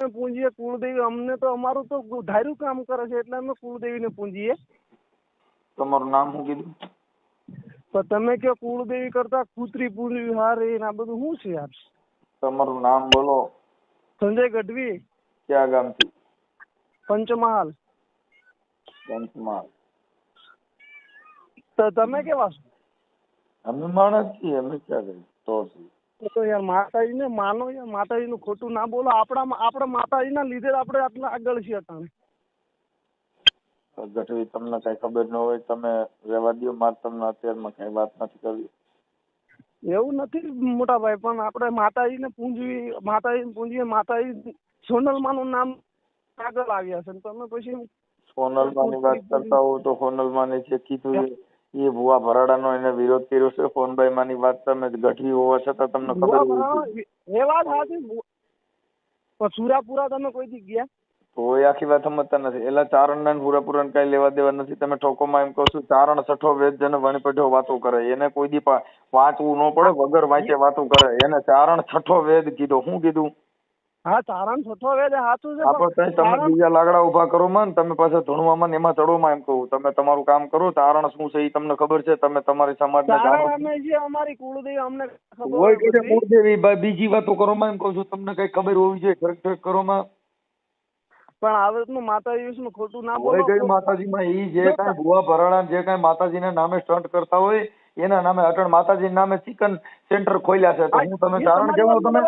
પૂંજીએ કુળદેવી અમને તો અમારું તો ધાર્યું કામ કરે છે એટલે અમે કુળદેવીને પૂંજીએ. તમારું નામ શું કીધું? તો તમે કે કુળદેવી કરતા કૂતરી પૂંજવી હારે આ બધું શું છે યાર તમારું નામ બોલો. સંજય ગઢવી. ક્યાં ગામથી? પંચમહાલ. પંચમહાલ. તો તમે કેવા છો? અમે માણસ છીએ અમે ક્યાં ગઈ તો શું? તો યાર માતાજીને માનો યાર માતાજીનું ખોટું ના બોલો. આપણા આપણા માતાજીના લીધે આપણે આટલા આગળ છીએ તમે ગઢવી તમને કઈ ખબર ન હોય તમે રહેવા દો મારે તમને અત્યારમાં કઈ વાત નથી કરવી. એવું નથી મોટા ભાઈ પણ આપણે માતાજીને પૂંજવી માતાજીને પૂંજીએ માતાજી સોનલમાનું નામ આગળ આવ્યા છે. તમે પછી સોનલમાની વાત કરતા હોવ તો સોનલમાને જે કીધું એ ભુવા ભરાડાનો એને વિરોધ કર્યો છે. ફોનભાઈ માની વાત તમે ગઠવી હોવા છતાં તમને ખબર એ વાત સાચી. પણ સુરાપુરા તમે કોઈ દી ગયા? તો એ આખી વાત સમજતા નથી. એલા ચારણ ને પૂરાપૂરા કઈ લેવા દેવા નથી. તમે ઠોકોમાં એમ કહો છો ચારણ છઠ્ઠો વેદ જેને વણપેઢો વાતો કરે. એને કોઈ દી વાંચવું ન પડે વગર વાંચે વાતો કરે. એને ચારણ છઠ્ઠો વેદ કીધો. શું કીધું? હા ચારણ છઠ્ઠો હવે સાચું છે આપણે તમે બીજા લાકડા ઊભા કરો માં તમે પાછા ધૂણવામાં ને એમાં ચડોમાં એમ કહું. તમે તમારું કામ કરો તારણ શું છે એ તમને ખબર છે તમે તમારી જાણો અમે છીએ અમારી કુળદેવી અમને ખબર હોય કે કુળદેવી બીજી વાતો કરો માં એમ કહું છું તમને કઈ ખબર હોવી જોઈએ ખરેખ ખરેખ કરો માં પણ આ રીતનું માતાજી વિશે ખોટું ના બોલો. કઈ માતાજીમાં એ જે કાંઈ ભુવા ભરાડા જે કાંઈ માતાજીના નામે સ્ટન્ટ કરતા હોય એના નામે અટણ માતાજીના નામે ચિકન સેન્ટર ખોલ્યા છે. તો હું તમે એ તમારી કેવો તમે.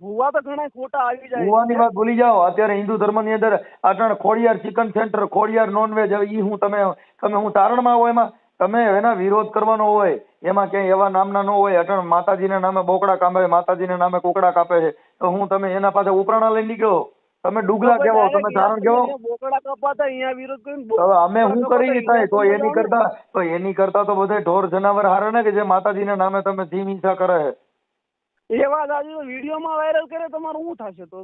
ભૂવા તો ઘણા ખોટા આવી જાય. ભૂવાની વાત ભૂલી જાઓ. અત્યારે હિન્દુ ધર્મની અંદર અટણ Khodiyar chicken center Khodiyar non veg ઈ હું તમે તમે હું તારણમાં હોય એમાં. તમે એના વિરોધ કરવાનો હોય એમાં ક્યાંય એવા નામના ન હોય. અટણ માતાજીના નામે બોકડા કાપે માતાજીના નામે કુકડા કાપે છે. તો હું તમે એના પાસે ઉપરાણા લઈ નીકળો. તમે ડુગલા કેવો? તમે ધારણ કેવો? બોકડા કપાતા અહીંયા વિરોધ કરીને હવે અમે શું કરી થાય? તો એની કરતા તો એની કરતા તો બધા ઢોર જનાવર હારે ને કે જે માતાજીના નામે તમે ધીમ હિંસા કરે છે? એ વાત વિડીયોમાં વાયરલ કરે તમારું શું થશે? તો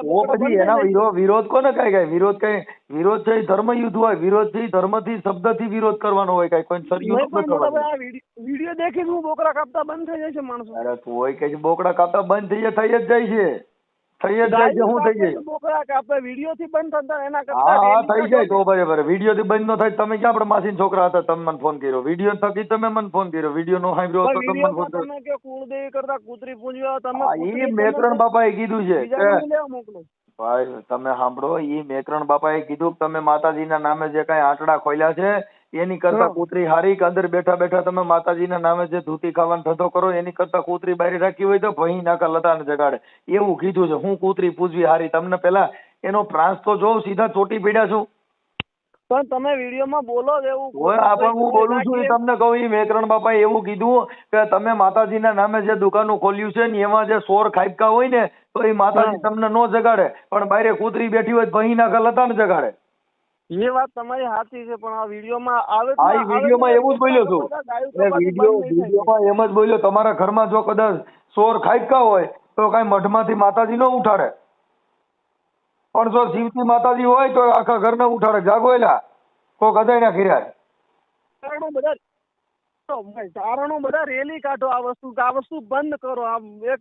તો પછી એના વિરોધ વિરોધ કોને કઈ કઈ? વિરોધ કઈ વિરોધ છે ધર્મ યુદ્ધ હોય વિરોધથી ધર્મથી શબ્દથી વિરોધ કરવાનો હોય કઈ? કોઈ સરયું નહીં પણ નથી મોટા કરવાનું. ભાઈ આ વીડિયો દેખીને હું બોકડા કાપતા બંધ થઈ જશે માણસો. અરે તું હોય કે બોકડા કાપતા બંધ થઈ જાય થઈ જ જાય છે. થઈ જ જાય છે શું થઈ જાય બોકડા કાપે વીડિયો થી બંધ થતા એના હા હા થઈ જાય તો બરાબર વીડિયો થી બંધ ન થાય તમે ક્યાં આપણે માસીન છોકરા હતા તમે મને ફોન કર્યો. વીડિયો થકી તમે મને ફોન કર્યો. વીડિયો નો સાંભળ્યો તો તમે મને ફોન કર્યો. તમે કે કુળદેવી કરતા કૂતરી પૂંજવા તમે ઈ મેકરણ બાપાએ કીધું છે કે ભાઈ તમે સાંભળો ઈ મેકરણ એ કીધું કે તમે માતાજીના નામે જે કાંઈ આંટડા ખોલ્યા છે એની કરતા. કૂતરી હારી કે અંદર બેઠા બેઠા તમે માતાજીના નામે જે ધૂતી ખાવાનો ધંધો કરો એની કરતા કૂતરી બારી રાખી હોય તો ભહી નાકા લતાને જગાડે. એવું કીધું છે. હું કૂતરી પૂજવી હારી. તમને પેલા એનો પ્રાંસ તો જોઉં સીધા ચોટી પીડ્યા છું. પણ તમે વિડીયોમાં બોલો જ એવું હોય આ પણ હું બોલું છું તમને કહું એ મેકરણ બાપાએ એવું કીધું કે તમે માતાજીના નામે જે દુકાનો ખોલ્યું છે ને એમાં જે સોર ખાઈપકા હોય ને તો એ માતાજી તમને નો જગાડે. પણ બારે કૂતરી બેઠી હોય ભહી નાકા લતાને જગાડે. એ વાત તમારી સાચી છે પણ આ વિડીયોમાં આવે આ વિડીયોમાં એવું જ બોલ્યો છું. વીડિયો વિડીયોમાં એમ જ બોલ્યો તમારા ઘરમાં જો કદાચ સોર ખાઈકા હોય તો કાંઈ મઢમાંથી માતાજી નો ઉઠાડે. પણ જો શિવજી માતાજી હોય તો આખા ઘરને ઉઠાડે. જાગો એલા. કોક અદાયના ખીર્યા ચારણો બધા તો બધા રેલી કાઢો આ વસ્તુ આ વસ્તુ બંધ કરો આ એક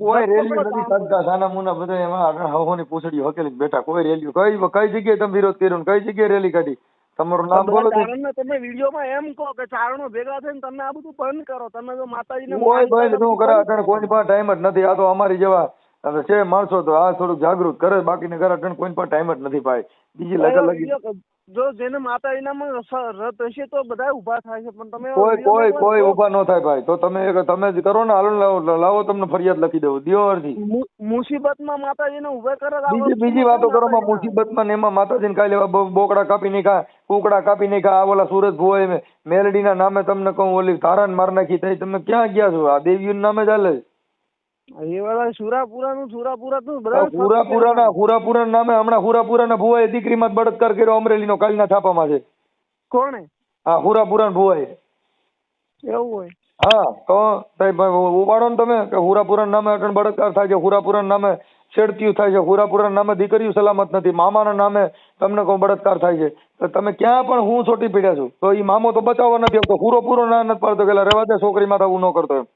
કોઈ રેલી નથી કરતા સાના મુના બધા એમાં હવોની પૂંછડી હકેલી બેઠા. કોઈ રેલી કઈ કઈ જગ્યાએ તમે વિરોધ કર્યો કઈ જગ્યાએ રેલી કાઢી? તમારું નામ બોલો ચારણને તમે વિડીયોમાં એમ કહો કે ચારણો ભેગા થઈને તમે આ બધું બંધ કરો તમે તો માતાજીને કોઈ શું કરે અટણ કોઈ પાસે ટાઈમ જ નથી. આ તો અમારી જેવા છે માણસો તો આ થોડુંક જાગૃત કરે બાકીને ઘરે અટણ કોઈ પાસે ટાઈમ જ નથી ભાઈ. બીજી લગા લગી જો જેને માતાજીનામાં રસ- રત હશે તો બધા ઊભા થાય છે પણ તમે કોઈ કોઈ કોઈ ઊભા ન થાય ભાઈ. તો તમે તમે જ કરો ને હાલો લાવો તમને ફરિયાદ લખી દઉં દિયો અરજી. મુ- મુસીબતમાં માતાજીને ઊભા કરે બીજી બીજી વાતો કરો માં મુસીબતમાં ને એમાં માતાજીને કાઈ લેવા બોકડા કાપી નાખ્યા કુકડા કાપી નાખ્યા આ ઓલા સુરત ભુવાએ મેલડીના નામે તમને કહું ઓલી તારાને માર નાખી થઈ તમે ક્યાં ગયા છો? આ દેવીઓના નામે ચાલે છે. એ બધા સુરાપુરાનું સુરાપુરાનું બધા હુરાપુરાના હુરાપુરાના નામે હમણાં હુરાપુરાના ભુવાએ દીકરી માં બળાત્કાર કર્યો અમરેલીનો કાલના છાપામાં છે. કોણે? હા હુરાપુરાના ભુવાએ. એવું હોય. હા તો ભાઈ ઉપાડો ને તમે કે હુરાપુરા નામે અટણ બળાત્કાર થાય છે હુરાપુરા નામે છેડતીયું થાય છે હુરાપુરા નામે દીકરીઓ સલામત નથી મામાના નામે તમને કોઈ બળાત્કાર થાય છે. તો તમે ક્યાં પણ હું છોટી પીડ્યા છું. તો એ મામો તો બચાવવા નથી આવતો હુરો પૂરો ના નથી પાડતો કે રેવા દે છોકરી માથા હું ન કરતો એમ.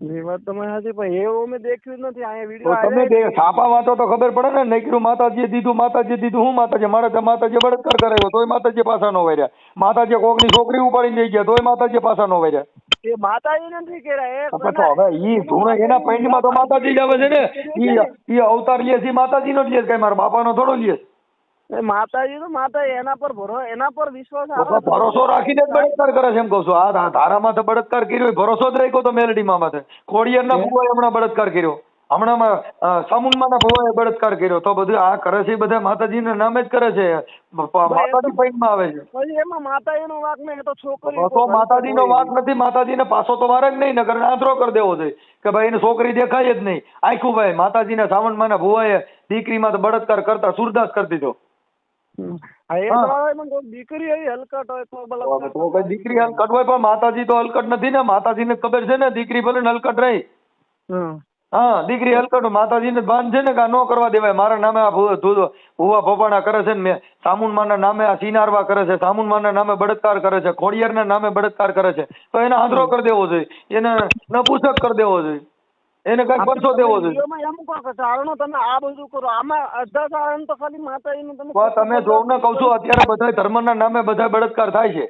એ વાત તમે સાચી પણ એવું મેં દેખ્યું જ નથી. અહીંયા તો તમે બે છાપા વાંચો તો ખબર પડે ને. નકરું માતાજીએ દીધું માતાજીએ દીધું. હું માતાજી મારે તો માતાજીએ બળાત્કાર કરાવ્યો તોય માતાજી પાછા નો વર્યા. માતાજીએ કોકની છોકરી ઉપાડીને લઈ ગયા તોય માતાજી પાછા નો વર્યા. એ માતાજી નથી કર્યા એ તો હવે ઈ ધૂણે એના પૈંડમાં તો માતાજી જ આવે છે ને. ઈ ઈ અવતાર લે છે માતાજી નો જ લે છે કઈ મારા બાપાનો થોડો લે છે. માતાજી તો માતા એના પર ભરો એના પર વિશ્વાસ આવે ભરોસો રાખીને જ બળાત્કાર કરે છે એમ કહું છું. આ ધારામાં તો બળાત્કાર કર્યો હોય, ભરોસો જ રાખ્યો તો મેલડીમાં માથે. ખોડિયારના ભુવાએ હમણાં બળાત્કાર કર્યો. હમણાં સામુંડમાના ભુવાએ બળાત્કાર કર્યો. તો બધું આ કરે છે બધા માતાજીના નામે જ કરે છે. માતાજી પૈણમાં આવે છે. પછી એમાં માતાજીનો વાંક નહીં તો છોકરી તો માતાજીનો વાંક નથી માતાજીને પાછો તો વારે જ નહીં નગર આંતરો કરી દેવો છે. કે ભાઈ એને છોકરી દેખાય જ નહીં. આખું ભાઈ માતાજીના સાવણમાના ભુવાએ દીકરીમાં તો બળાત્કાર કરતા સુરદાસ કરી દીધો. દીકરી હલકટ હોય તો દીકરી હલકટ પણ માતાજી તો હલકટ નથી ને. માતાજીને ખબર છે ને દીકરી ભલે હલકટ રહી. હા દીકરી હલકટ માતાજીને બાંધ છે ને કે ન કરવા દેવાય. મારા નામે આ ભૂવા ભોપાણા કરે છે ને મેં. સામુનમાના નામે આ સિનારવા કરે છે. સામુનમાના નામે બળત્કાર કરે છે. ખોડિયારના નામે બળત્કાર કરે છે. તો એને આંધળો કરી દેવો જોઈએ. એને નપુસક કરી દેવો જોઈએ. એને કઈ પરસો દેવો જોઈએ વિડીયોમાં એમ કહો કે ચારણો તમે આ બધું કરો. આમાં અડધા ચારણ તો ખાલી માતાજીનું તમે તમે જોવ ને કહું છું અત્યારે બધા ધર્મના નામે બધા બળાત્કાર થાય છે.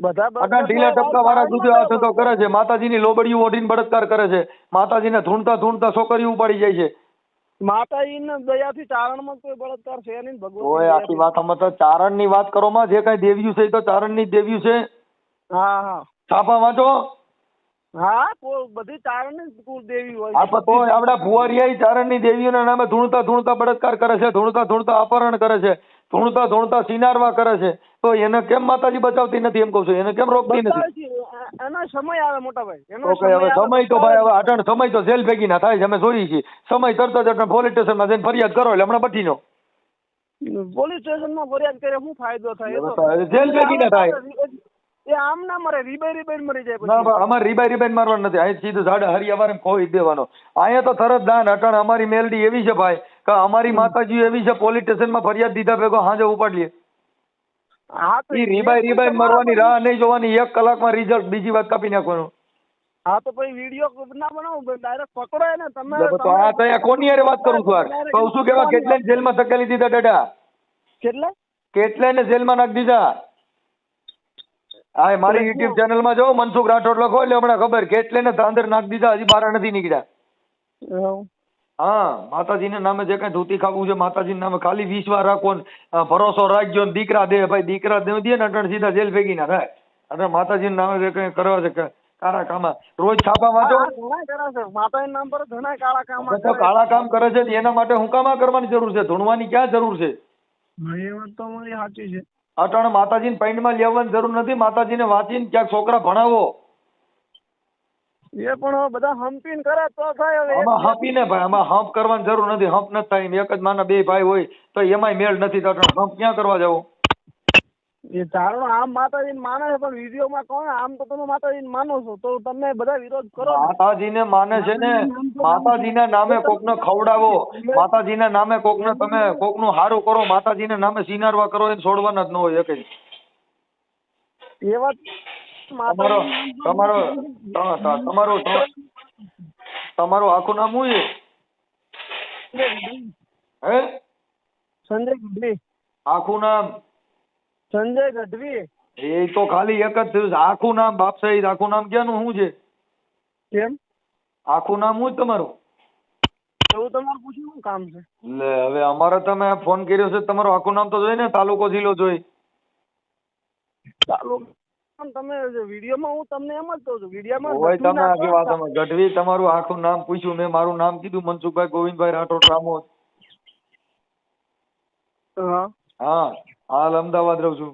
બધા ઢીલા ટપકા વાળા સુધી આ થતો કરે છે. માતાજીની લોબડીઓ ઓઢીને બળાત્કાર કરે છે. માતાજીને ધૂણતા ધૂણતા છોકરી ઉપાડી જાય છે. માતાજીના દયાથી ચારણમાં કોઈ બળાત્કાર છે નહીં ભગવાન ઓય આખી વાત આમાં તો ચારણની વાત કરો માં જે કઈ દેવ્યું છે તો ચારણની ની દેવ્યું છે. હા હા. છાપા વાંચો. હા બધી ચારણની જ હોય આ તો આપડા ભુવારિયા ચારણની દેવીઓના નામે ધૂણતા ધૂણતા બળાત્કાર કરે છે ધૂણતા ધૂણતા અપહરણ કરે છે ધૂણતા ધૂણતા સિનારવા કરે છે. તો એને કેમ માતાજી બચાવતી નથી એમ કહું છું એને કેમ રોકતી નથી? એનો સમય આવે મોટા ભાઈ એનો હવે સમય તો ભાઈ હવે અટણ સમય તો જેલ ભેગી ના થાય છે અમે જોઈએ છીએ. સમય તરત જ અટણ પોલીસ સ્ટેશનમાં જઈને ફરિયાદ કરો એટલે હમણાં બચી નો પોલીસ સ્ટેશનમાં ફરિયાદ કરે શું ફાયદો થાય જેલ ભેગી ના થાય. એ આમ ના મરે રીબાઈ રીબાઈ મરી જાય ના અમારે રીબાઈ રીબાઈ મારવાનું નથી. અહીં સીધું સાડા હરી અમારે ખોઈ દેવાનો. અહીંયા તો તરત દાન અટણ અમારી મેલડી એવી છે ભાઈ કે અમારી માતાજી એવી છે પોલીસ સ્ટેશનમાં ફરિયાદ દીધા ભેગો હાજે ઉપાડીએ. હા તો ઈ રીબાઈ રીબાઈ મરવાની રાહ નહીં જોવાની એક કલાકમાં રિઝલ્ટ બીજી વાત કાપી નાખવાનું. હા તો પછી વીડિયો ના બનાવો ડાયરેક્ટ પકડો ને તમે તો આ તો કોની હારે વાત કરું છું યાર? કહું છું કેવા કેટલાય જેલમાં ધકેલી દીધા દાદા કેટલે? કેટલાયને જેલમાં નાખી દીધા? હા મારી યુટ્યુબ ચેનલમાં જો મનસુખ રાઠોડ લખો એટલે હમણાં ખબર. કેટલે ને ધાંધર નાખી દીધા હજી બહાર નથી નીકળ્યા. હા માતાજીના નામે જે કઈ ધોતી ખાવું છે માતાજીના નામે ખાલી વિશ્વાસ રાખો ને ભરોસો રાખજો ને દીકરા દે ભાઈ દીકરા દે દે ને અટણ સીધા જેલ ભેગી ના થાય. અને માતાજીના નામે જે કઈ કરવા છે કાળા કામા. રોજ છાપા વાંચો. હા, કરે છે. માતાજીના નામ પર ઘણા કાળા કામ કાળા કામ કરે છે એના માટે હું કામ કરવાની જરૂર છે? ધૂણવાની ક્યાં જરૂર છે? એ વાત તો મારી સાચી છે. અટાણે માતાજીને પૈંડમાં લેવાની જરૂર નથી. માતાજીને વાંચીને ક્યાંક છોકરા ભણાવો. એ પણ બધા હંપીને કરે તો થાય હવે. આમાં હંપીને ભાઈ આમાં હંપ કરવાની જરૂર નથી. હંપ નથી થાય. એક જ માના બે ભાઈ હોય તો એમાંય મેળ નથી તો અટાણે હંપ ક્યાં કરવા જવો? એ ધારણો આમ માતાજી માને છે પણ વીડિયો માં કોણ? આમ તો તમે માતાજી માનો છો તો તમે બધા વિરોધ કરો. માતાજીને માને છે ને માતાજીના નામે કોકને ખવડાવો માતાજીના નામે કોકને તમે કોકનું હારું કરો માતાજીના નામે સિનારવા કરો એને છોડવાના જ ન હોય એકેય. એ વાત તમારો તમારો ત- ત- તમારું આખું નામ શું છે? હે? સંજય આખું નામ? સંજય ગઢવી. એ તો ખાલી એક જ થયું છે આખું નામ બાપ સહિત આખું નામ ક્યાંનું? શું છે? કેમ? આખું નામ શું તમારું? એવું તમારે પૂછ્યું શું કામ છે? લે હવે અમારે તમે ફોન કર્યો છે તમારું આખું નામ તો જોઈ ને તાલુકો જિલ્લો જોઈ. ચાલુ તમે વિડીયોમાં હું તમને એમ જ કહું છું વિડીયોમાં હોય તમે નાખો વાત અમે ગઢવી તમારું આખું નામ પૂછ્યું મેં મારું નામ કીધું મનસુખભાઈ ગોવિંદભાઈ રાઠોડ રામોદ. હા. હા. હાલ અમદાવાદ રહું છું.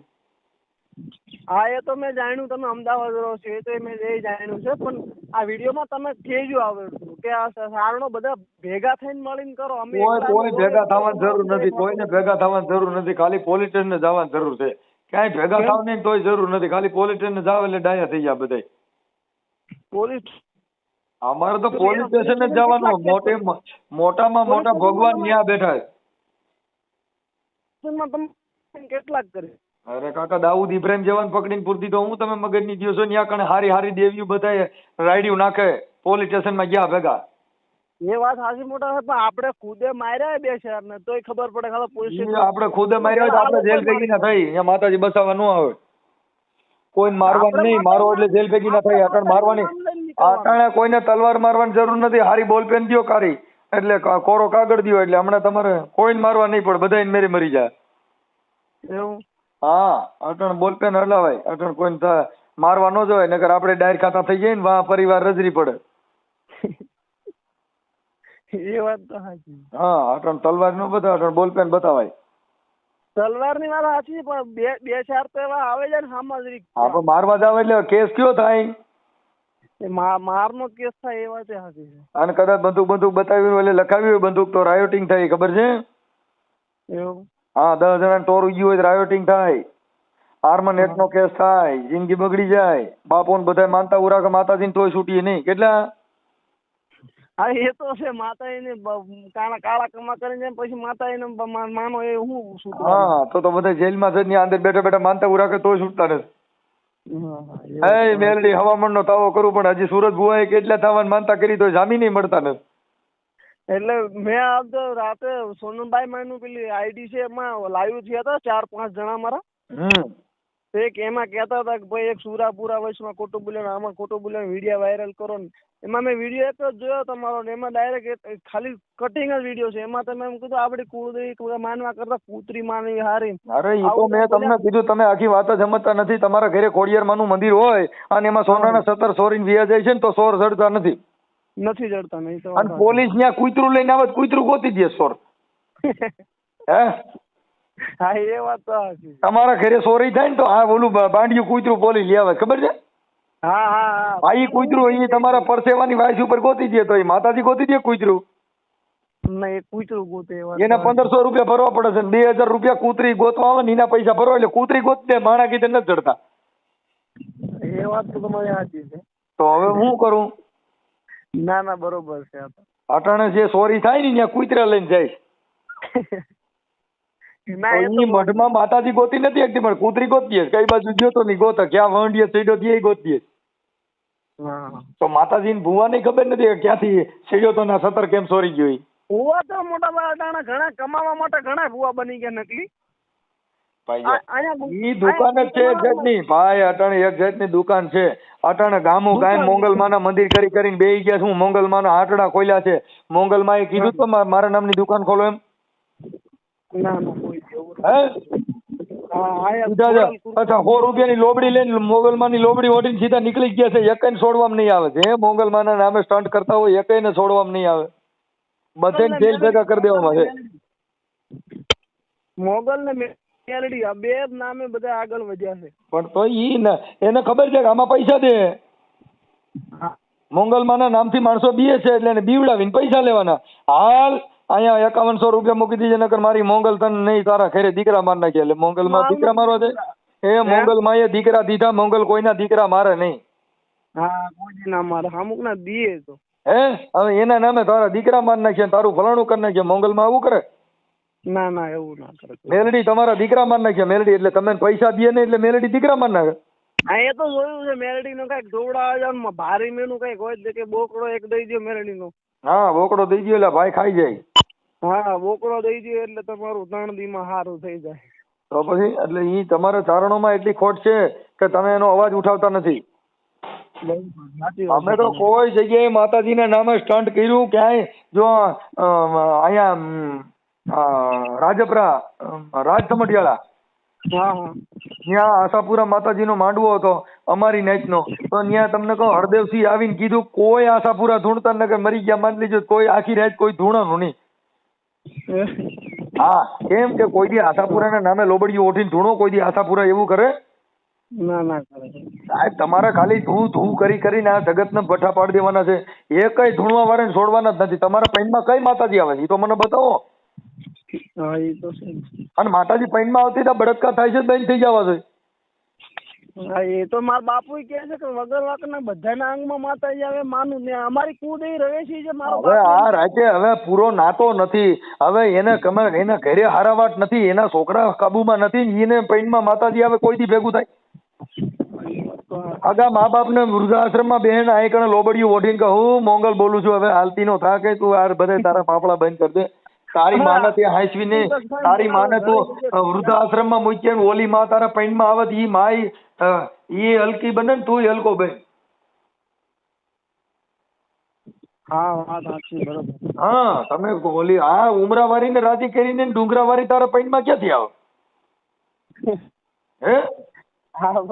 હા એ તો મેં જાણ્યું તમે અમદાવાદ રહો છો એ તો મેં એ જાણ્યું છે પણ આ વિડીયોમાં તમે કહેજો આવડતું કે આ સારણો બધા ભેગા થઈને મળીને કરો અમે કોઈ કોઈ ભેગા થવાની જરૂર નથી કોઈને ભેગા થવાની જરૂર નથી ખાલી પોલીસ ને જવાની જરૂર છે. ક્યાંય ભેગા થાવ નહીં તોય જરૂર નથી ખાલી પોલીસ સ્ટેશને જાવ એટલે ડાયા થઈ જાય બધા પોલીસ અમારે તો પોલીસ સ્ટેશન જ જવાનું મોટે મોટામાં મોટા ભગવાન ન્યા બેઠા છે. તમે કેટલાક કરી. અરે કાકા દાઉદ ઇબ્રાહિમ જવાન પકડીને પૂરતી તો હું તમે મગજની ની છો ન્યા કણે હારી હારી દેવીઓ બધાય રાયડિયું નાખે પોલીસ સ્ટેશનમાં ગયા ભેગા. એ વાત સાચી મોટા પણ આપણે ખુદે માર્યા બે શહેર ને તોય ખબર પડે ખાલી પોલીસ આપણે ખુદે માર્યા તો આપણે જેલ ભેગી ના થઈ અહીંયા માતાજી બસાવવા ન આવે. કોઈને મારવાનું નહીં મારો એટલે જેલ ભેગી ના થાય અટણ મારવાની. આટાણે કોઈને તલવાર મારવાની જરૂર નથી હારી બોલપેન દ્યો કારી. એટલે કોરો કાગળ દ્યો એટલે હમણાં તમારે કોઈને મારવા નહીં પડે બધાય મેરી મરી જાય. એવું? હા અટણ બોલપેન હલાવાય. અટણ કોઈને મારવા ન જવાય નકર આપણે ડાયર ખાતા થઈ જાય ને વા પરિવાર રજરી પડે. એ વાત તો સાચી. હા અટણ તલવાર નો બતાવે અટણ બોલપેન બતાવાય. તલવારની વાત સાચી પણ બે બે ચાર તો એવા આવે છે ને સામાજિક. હા પણ મારવા જાવ એટલે કેસ કયો થાય? માર નો મારનો કેસ થાય એ વાત સાચી છે. અને કદાચ બંદૂક બંદૂક બતાવ્યું એટલે લખાવી હોય બંદૂક તો રાયોટિંગ થાય ખબર છે? એવું? હા દસ જણા ટોર ઉગ્યું હોય તો રાયોટિંગ થાય. આર્મન નેટનો નો કેસ થાય જિંદગી બગડી જાય. બાપો ને બધા માનતા ઉરા કે માતાજીને તોય છૂટીએ નહીં. કેટલા? હા એ તો છે માતા એને કાળા કાળા કમા કરીને પછી માતા એને માનો એ હું છૂટું હા તો તો બધા જેલમાં ત્યાં અંદર બેઠા બેઠા માનતા ઉરા કે તોય છૂટતા નથી. એ મેલડી હવામાન નો તાવો કરું પણ હજી સુરત ભુવાએ કેટલા થવાની માનતા કરી તો જામીન મળતા નથી. એટલે મેં આ તો રાતે સોનમભાઈ માનું પેલી આઈડી છે એમાં લાઈવ થયા હતા ચાર પાંચ જણા મારા. એક એમાં કહેતા હતા કે ભાઈ એક સુરાપુરા વચમાં ખોટું બોલ્યો આમાં ખોટું બોલ્યો વીડિયો વાયરલ કરો ને. એમાં મેં વીડિયો એક જ જોયો તમારો ને એમાં ડાયરેક્ટ ખાલી કટિંગ જ વીડિયો છે. એમાં તમે એમ કીધું આપણી કુળદેવી માનવા કરતા કૂતરી માનવી હારી. અરે એ તો મેં તમને કીધું તમે આખી વાત જ સમજતા નથી. તમારા ઘરે ખોડિયાર માનું મંદિર હોય અને એમાં સોનાના સત્તર સોરીન વ્યા જાય છે ને તો સોર જડતા નથી. નથી જડતા નહીં તો અને પોલીસ ન્યા કૂતરું લઈને આવે કૂતરું ગોતી દે સોર. હે? હા એ વાત તો તમારા ઘરે ચોરી થાય ને તો આ ઓલું બાંડિયું કૂતરું પોલીસ લઈ આવે ખબર છે? હા હા હા. આ કૂતરું ઈ તમારા પરસેવાની વાયસ ઉપર ગોતી દે તો ઈ માતાજી ગોતી દે કૂતરું? ના એ કૂતરું ગોતે એને પંદરસો રૂપિયા ભરવા પડે છે બે હજાર રૂપિયા કૂતરી ગોતવા આવે ને એના પૈસા ભરવા એટલે કૂતરી ગોતી દે માણા કીધે નથી ચડતા એ વાત તો તમારી સાચી છે. તો હવે હું કરું? ના ના બરોબર છે આ તો. અટાણે જે સોરી થાય ને ત્યાં કુતરા લઈને જાય. ના એ ઈ મઢમાં માતાજી ગોતી નથી એકટી પણ કૂતરી ગોતીએ કઈ બાજુ ગયો તો નહીં ગોતો. ક્યાં વંડીએ સીડો ત્યાં ગોતીએ. હા. તો માતાજીને ભુવાની ખબર નથી કે ક્યાંથી સીડ્યો તો ના સતર કેમ સોરી ગયો ઈ. ભૂવા તો મોટા ભાઈ ઘણા કમાવા માટે ઘણા ભૂવા બની ગયા નકલી. આ- અહીંયા ગુ- ઈ દુકાન જ છે એક જાતની. ભાઈ અટાણે એક જાતની દુકાન છે. અટાણે ગામો ગાય મોંગલમાના મંદિર કરી કરીને બેહી ગયા છું. મોંગલમાના આટડા ખોલ્યા છે. મોંગલમાએ કીધું તો મારા નામની દુકાન ખોલો એમ. ના હે? અચ્છા સો રૂપિયાની લોબડી લઈને મોગલમાની લોબડી ઓઢીને સીધા નીકળી ગયા છે. એકઈને છોડવામાં નહીં આવે. જે મોગલમાના નામે સ્ટન્ટ કરતા હોય એકઈને છોડવામાં નહીં આવે. બધાને જેલ ભેગા કરી દેવામાં છે. મોગલ ને મેલડી આ બે જ નામે બધા આગળ વધ્યા છે. પણ તો ઈ ને એને ખબર છે કે આમાં પૈસા દે. મોંગલમાના નામથી માણસો બીએ છે એટલે એને બીવડાવીને પૈસા લેવાના. હાલ અહીંયા એકાવનસો રૂપિયા મૂકી દીજે નકર મારી મોંગલ તને નહીં તારા ઘરે દીકરા માર નાખી. એટલે મોંગલમાં દીકરા મારવા દે? એ મોંગલમાં એ દીકરા દીધા મોંગલ કોઈના દીકરા મારે નહીં. હા કોઈ ના મારે. અમુક ના દીએ તો. હે? હવે એના નામે તારા દીકરા માર નાખ્યા તારું ફલાણું કરી નાખ્યા મોંગલમાં આવું કરે? ના ના એવું ના કરે. મેલડી તમારા દીકરા માર નાખે મેલડી એટલે તમે પૈસા દે ને એટલે મેલડી દીકરા માર નાખે હા એ તો જોયું છે મેલડી નો કંઈક ધોવડાવે છે ને ભારી મેનું કંઈક હોય છે કે બોકડો એક દઈ દો મેલડી નો હા બોકડો દઈ ગયો એટલે ભાઈ ખાઈ જાય. હા બોકડો દઈ દો એટલે તમારું ત્રણ દી માં સારું થઈ જાય. તો પછી એટલે ઈ તમારા ચારણોમાં એટલી ખોટ છે કે તમે એનો અવાજ ઉઠાવતા નથી. અમે તો કોઈ જગ્યાએ માતાજીના નામે સ્ટન્ટ કર્યું ક્યાંય જો અહીંયા રાજપરા રાજ સમઢિયાળા ત્યાં આશાપુરા માતાજીનો માંડવો હતો અમારી નાઈટનો તો ત્યાં તમને કહો હરદેવસિંહ આવીને કીધું કોઈ આશાપુરા ધૂણતા નગર મરી ગયા માની લીધું કોઈ આખી રાત કોઈ ધૂણવાનું નહીં હા કેમ કે કોઈ દી આશાપુરાના નામે લોબડીઓ ઓઠીને ધૂણો કોઈ દી આશાપુરા એવું કરે ના ના કરે સાહેબ તમારે ખાલી ધૂ ધૂ કરી કરીને આ જગતને ભઠ્ઠા પાડી દેવાના છે એ કઈ ધૂણવા વાળાને છોડવાના જ નથી તમારા પૈનમાં કઈ માતાજી આવે છે એ તો મને બતાવો હા એ તો છે અને માતાજી પૈનમાં આવતી તો બળદકા થાય છે બેન થઈ જવા જોઈએ હા એ તો મારા બાપુ કહે છે કે વગર વાંકના બધાના અંગમાં માતાજી આવે માનું. ને અમારી કુળદેવી રવેશી છે મારો હવે બાપુ. આ રાજ્ય હવે પૂરો નાતો નથી. હવે એને કમર એના ઘરે હારાવાટ નથી એના છોકરા કાબુમાં નથી ને એને પૈનમાં માતાજી આવે કોઈ દી ભેગું થાય? આગા મા બાપ ને વૃદ્ધાશ્રમમાં બેન આ કણે લોબડિયું ઓઢીને કહું હું મોંગલ બોલું છું હવે હાલતી નો થા કે તું આ બધે તારા પાપડા બંધ કર દે. તારી માને તે હાંસવી ને તારી માને તો વૃદ્ધાશ્રમમાં મૂકી ને ઓલી માં તારા પૈણમાં આવત ઈ માય ઈ હલકી બને ને તું હલકો બન. હા વાત સાચી બરોબર. હા તમે ઓલી આ ઉમરાવાળી ને રાજી કરીને ને ડુંગરાવાળી તારા પૈણમાં ક્યાંથી આવે? હે? હા.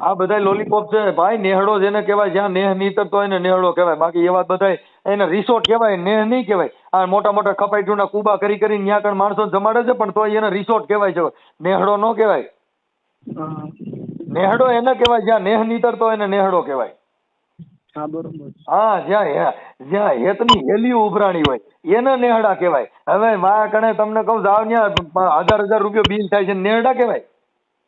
આ બધા લોલીપોપ છે. ભાઈ નેહડો જેને કહેવાય જ્યાં નેહ નીતરતો હોય ને નેહડો કહેવાય. બાકી એવા બધા એને રિસોર્ટ કહેવાય નેહ નહીં કહેવાય. આ મોટા મોટા કપાઈટુના કુબા કરી કરીને ત્યાં કણ માણસો જમાડે છે પણ તોય એને રિસોર્ટ કહેવાય છે. નેહડો ન કહેવાય. નેહડો એને કહેવાય જ્યાં નેહ નીતરતો હોય ને નેહડો કહેવાય. હા બરોબર. હા જ્યાં જ્યાં હેતની હેલી ઉભરાણી હોય એને નેહડા કહેવાય. હવે મારા કણે તમને કહું જાવ ત્યાં હજાર હજાર રૂપિયો બિલ થાય છે નેહડા કહેવાય.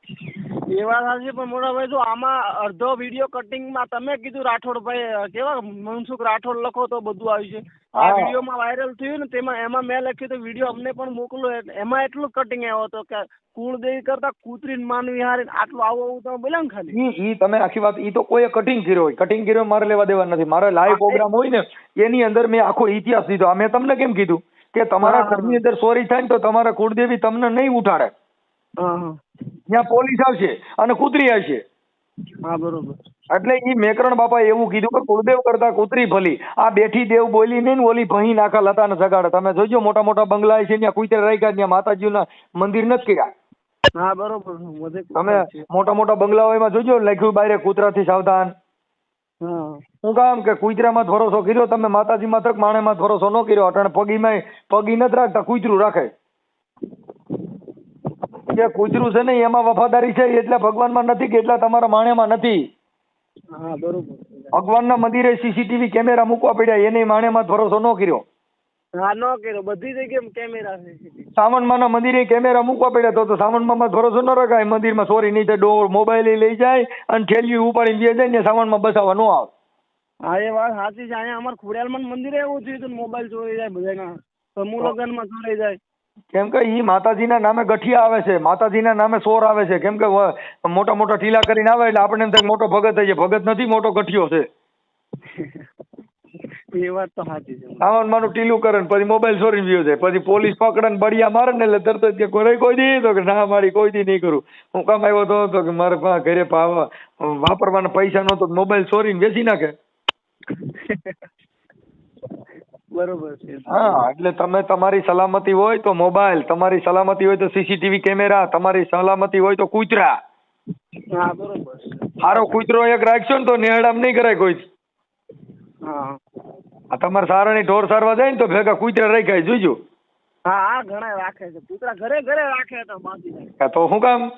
એ વાત સાચી પણ મોટાભાઈ જો આમાં અડધો વીડિયો કટિંગમાં તમે કીધું રાઠોડભાઈ કેવા મનસુખ રાઠોડ લખો તો બધું આવ્યું છે. આ વિડીયોમાં વાયરલ થયું ને તેમાં એમાં મેં લખ્યું તો વીડિયો અમને પણ મોકલો એમાં એટલું કટિંગ આવ્યો હતો કે કુળદેવી કરતા કૂતરીને માનવી હારી આટલું આવું આવું તમે બોલ્યા ને ખાલી. ઈ ઈ તમે આખી વાત ઈ તો કોઈ કટિંગ કર્યો હોય. કટિંગ કર્યો મારે લેવા દેવા નથી. મારે લાઈવ પ્રોગ્રામ હોય ને એની અંદર મેં આખો ઇતિહાસ દીધો આ મેં તમને કેમ કીધું? કે તમારા. ઘરની અંદર ચોરી થાય ને તો તમારા કુળદેવી તમને નહીં ઉઠાડે. ત્યાં પોલીસ આવશે અને કૂતરી આવશે. હા બરોબર. એટલે એ મેકરણ બાપા એવું કીધું કે કુળદેવ કરતા કૂતરી ભલી. આ બેઠી દેવ બોલી નહીં ને ઓલી ભહી નાખા લતા ને સગાડે. તમે જોજો મોટા મોટા બંગલા છે ત્યાં કુતરે રાખ્યા ત્યાં માતાજીના મંદિર નથી કર્યા. હા બરોબર. તમે મોટા મોટા બંગલાઓ એમાં જોજો લખ્યું બારે કૂતરાથી સાવધાન. હા. કામ કે કુતરામાં ભરોસો કર્યો? તમે માતાજીમાં માણે માણેમાં ભરોસો ન કર્યો. અટાણે પગીમાં પગી નથી રાખતા કૂતરું રાખે. કે કૂતરું છે ને એમાં વફાદારી છે એટલે ભગવાનમાં નથી કે એટલા તમારા માણેમાં નથી. હા બરોબર. ભગવાનના મંદિરે સીસીટીવી કેમેરા મૂકવા પડ્યા એને માણેમાં ભરોસો ન કર્યો. હા ન કર્યો. બધી જગ્યાએ કેમેરા છે. સાવણમાના મંદિરે કેમેરા મૂકવા પડ્યા તો તો સાવણમાં ભરોસો ન રખાય. મંદિરમાં ચોરી નહીં થાય ડોર મોબાઈલ લઈ જાય અને ઠેલિયું ઉપાડીને બે જાય ને સાવણમાં બસાવવા ન આવે. હા એ વાત સાચી છે. અહીંયા અમારે ખોડિયાલમાં મંદિરે એવું થયું હતું મોબાઈલ ચોરી જાય બધાના સમૂહ લગ્નમાં ચોરી જાય. કેમ કે ઈ માતાજીના નામે ગઠિયા આવે છે માતાજીના નામે સોર આવે છે. કેમ કે મોટા મોટા ટીલા કરીને આવે એટલે આપણને એમ થાય મોટો ભગત થઈ જાય ભગત નથી મોટો ગઠિયો છે. એ વાત તો સાચી છે. સાવણમાંનું ટીલું કરે ને પછી મોબાઈલ ચોરીને ગયો છે પછી પોલીસ પકડે ને બળિયા મારે ને એટલે તરત જ કે કોઈ કોઈ દી? તો કે ના મારી કોઈ દી નહીં કરું. હું કામ આવ્યો તો તો કે મારે ઘરે વાપરવાના પૈસા નહોતો તો મોબાઈલ ચોરીને વેચી નાખે. બરોબર છે. હા એટલે તમે તમારી સલામતી હોય તો મોબાઈલ તમારી સલામતી હોય તો સીસીટીવી કેમેરા તમારી સલામતી હોય તો કૂતરા. હા બરોબર સારો કૂતરો એક રાખશો ને તો નેહડામ નહીં કરાય કોઈ. હા. આ તમારે સારાની ઢોર સારવા જાય ને તો ભેગા કૂતરા રાખ્યા જોઈજો હા હા ઘણા રાખે છે. કૂતરા ઘરે ઘરે રાખે તો શું કામ?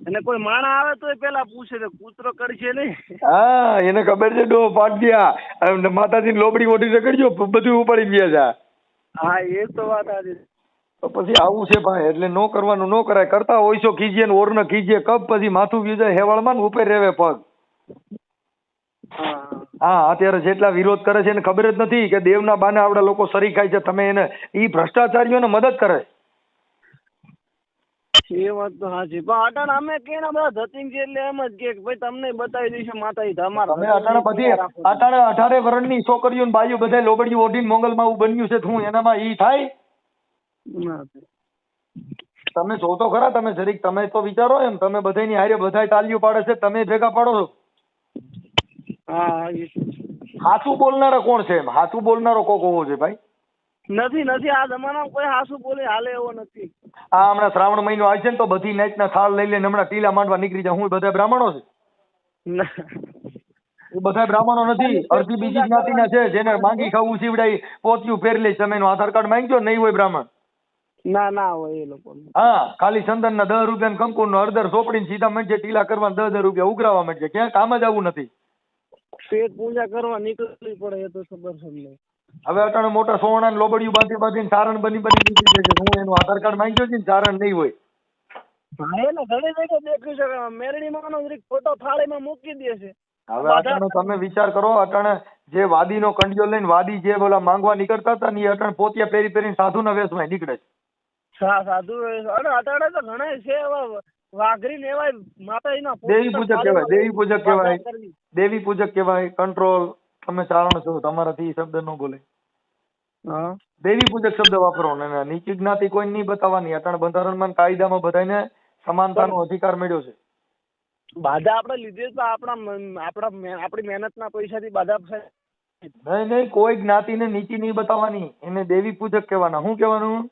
અને કોઈ માણા આવે તો પેલા પૂછે તો કૂતરો કરશે નહીં. હા એને ખબર છે ડો પાટ ગયા. માતાજી લોબડી ઓઢી રખડજો બધું ઉપાડી ગયા છે. હા એ તો વાત આજે તો પછી આવું છે ભાઈ એટલે નો કરવાનું નો કરાય. કરતા હોય છો ખીજીએ ને ઓરને ખીજીએ કબ પછી માથું ગયું જાય હેવાળમાં ને ઉપર રહેવે પગ. હા અત્યારે જેટલા વિરોધ કરે છે એને ખબર જ નથી કે દેવના બાને આવડા લોકો સરી ખાય છે તમે એને ઈ ભ્રષ્ટાચારીઓને મદદ કરે. એ વાત તો સાચી. પણ અટાણ અમે કેના બધા ધતિંગ છે એટલે એમ જ કે ભાઈ તમને બતાવી દઈશું માતા તમારા અમે અટાણે બધી અટાણે અઢારે વર્ષની છોકરીઓ ને બાઈઓ બધા લોબડીઓ ઓઢીને મોંગલમાં આવું બન્યું છે તું એનામાં ઈ થાય? તમે જો તો ખરા તમે જરીક તમે તો વિચારો એમ તમે બધાની હારે બધાય તાલીઓ પાડે છે તમે ભેગા પાડો છો? હા તો બોલનારા કોણ છે એમ? હાથું બોલનારો કોક હોવો છે ભાઈ. નથી નથી આ જમાનામાં કોઈ હાસુ બોલે હાલે એવો નથી. આ હમણાં શ્રાવણ મહિનો આવે છે ને તો બધી નાઈટના થાળ લઈ લઈને હમણાં ટીલા માંડવા નીકળી જાય. હું બધા બ્રાહ્મણો છે? બધા બ્રાહ્મણો નથી. અડધી બીજી જ્ઞાતિના છે જેને માંગી ખાવું સીવડાઈ પોતિયું પહેરી લે તમે આધાર કાર્ડ માંગજો નહીં હોય બ્રાહ્મણ. ના ના હોય એ લોકો હા ખાલી ચંદન ના દસ રૂપિયા કંકુનો અડધર સોપડી સીધા મંડે ટીલા કરવા દસ દસ રૂપિયા ઉઘરાવા માંડે ક્યાં કામ જ આવું નથી. પેટ પૂજા કરવા નીકળવી પડે એ તો ખબર છે હવે અટાણે મોટા સોવણા લોબડિયું બાંધી બાંધીને સારણ બની બની નીકળી જાય છે. હું એનું આધાર કાર્ડ માંગ્યો છે ને સારણ નહીં હોય. હા એને ઘણી જગ્યાએ દેખ્યું છે મેરડીમાં નો ફોટો થાળીમાં મૂકી દે છે. હવે અટાણે તમે વિચાર કરો અટાણે જે વાદીનો કંડિયો લઈને વાદી જે બોલા માંગવા નીકળતા હતા ને એ અટાણે પોતિયા પહેરી પહેરીને સાધુના વેશમાં નીકળે છે. સા સાધુ અને અટાણે તો ઘણા છે એવા વાઘરી લેવાય માતાજીના દેવી પૂજક કહેવાય દેવી પૂજક કહેવાય દેવી પૂજક કહેવાય કંટ્રોલ તમે ચારણ છો તમારાથી શબ્દ ન બોલે. હા. દેવી પૂજક શબ્દ વાપરો ને નીચી જ્ઞાતિ કોઈ નહીં બતાવવાની. અટણ બંધારણમાં કાયદામાં બધાને સમાનતાનો અધિકાર મળ્યો છે. બાધા આપણે લીધી તો આપણા આપણા આપણી મહેનતના પૈસાથી બાધા નહીં નહીં કોઈ જ્ઞાતિને નીચી નહીં બતાવવાની. એને દેવી પૂજક કહેવાના. શું કહેવાનું?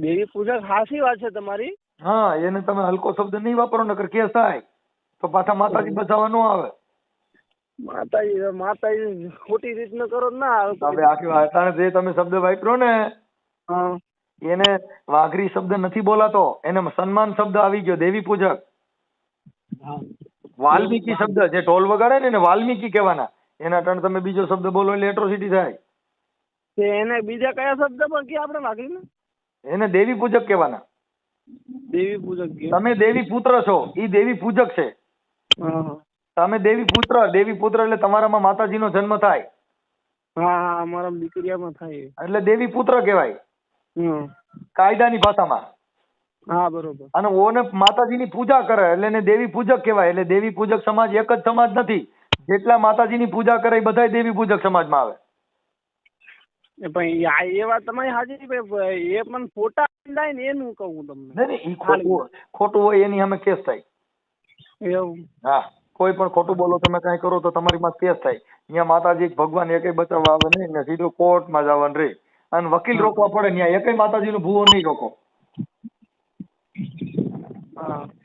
દેવી પૂજક હાસી વાત છે તમારી. હા એને તમે હલકો શબ્દ નહીં વાપરો નકર કેસ થાય તો પાછા માતાજી બચાવવા ન આવે. માતાજી માતાજી ખોટી રીતનું કરો ના તમે આખી અટાણે જે તમે શબ્દ વાપરો ને એને વાઘરી શબ્દ નથી બોલાતો એને સન્માન શબ્દ આવી ગયો દેવી પૂજક. વાલ્મીકી શબ્દ જે ઢોલ વગાડે ને એને વાલ્મીકી કહેવાના. એના કારણે તમે બીજો શબ્દ બોલો એટલે એટ્રોસિટી થાય. એને બીજા કયા શબ્દ પણ કે આપણે વાઘરીને? એને દેવી પૂજક કહેવાના. દેવી પૂજક તમે દેવી પુત્ર છો એ દેવી પૂજક છે. તમે દેવી પુત્ર દેવી પુત્ર એટલે તમારામાં માતાજીનો જન્મ થાય. હા હા અમારા દીકરીયામાં થાય. એટલે દેવી પુત્ર કહેવાય. કાયદાની ભાષામાં. હા બરોબર. અને ઓને માતાજીની પૂજા કરે એટલે એને દેવી પૂજક કહેવાય. એટલે દેવી પૂજક સમાજ એક જ સમાજ નથી. જેટલા માતાજીની પૂજા કરે એ બધાય દેવી પૂજક સમાજમાં આવે. એ વાત તમારી સાચી એ પણ ફોટા લાય ને એનું કહું તમને. નહીં નહીં ઈ ખોટું હોય. એની સામે કેસ થાય. એવું. હા. કોઈ પણ ખોટું બોલો તમે કાંઈ કરો તો તમારી માં કેસ થાય. અહીંયા માતાજી ભગવાન એકે બચાવવા આવે નહીં ને સીધું કોર્ટમાં જવાનું રે. અને વકીલ રોકવા પડે ત્યાં એકેય માતાજીનું ભૂવો નહીં રોકો.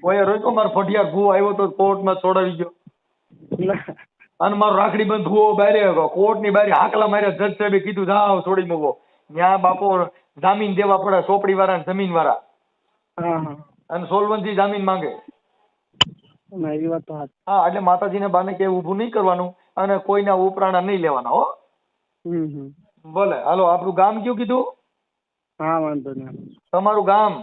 કોઈ રોક્યો મારો ફટિયાર ભૂવો આવ્યો તો કોર્ટમાં છોડાવી ગયો અને મારો રાખડી બંધ ભૂવો બારે કોર્ટની બારે હાકલા માર્યા જજ સાહેબે કીધું જાઓ છોડી મૂકો. ત્યાં બાપો જામીન દેવા પડે ચોપડી વાળા ને જમીન વાળા અને સોલવંતી જામીન માંગે. ના એ વાત તો હા એટલે માતાજીને બાને કે ઊભું નહીં કરવાનું અને કોઈના ઉપરાણા નહીં લેવાના હો. હમ હમ. ભલે હાલો આપણું ગામ કયું કીધું? હા વાંધો નહીં. તમારું ગામ?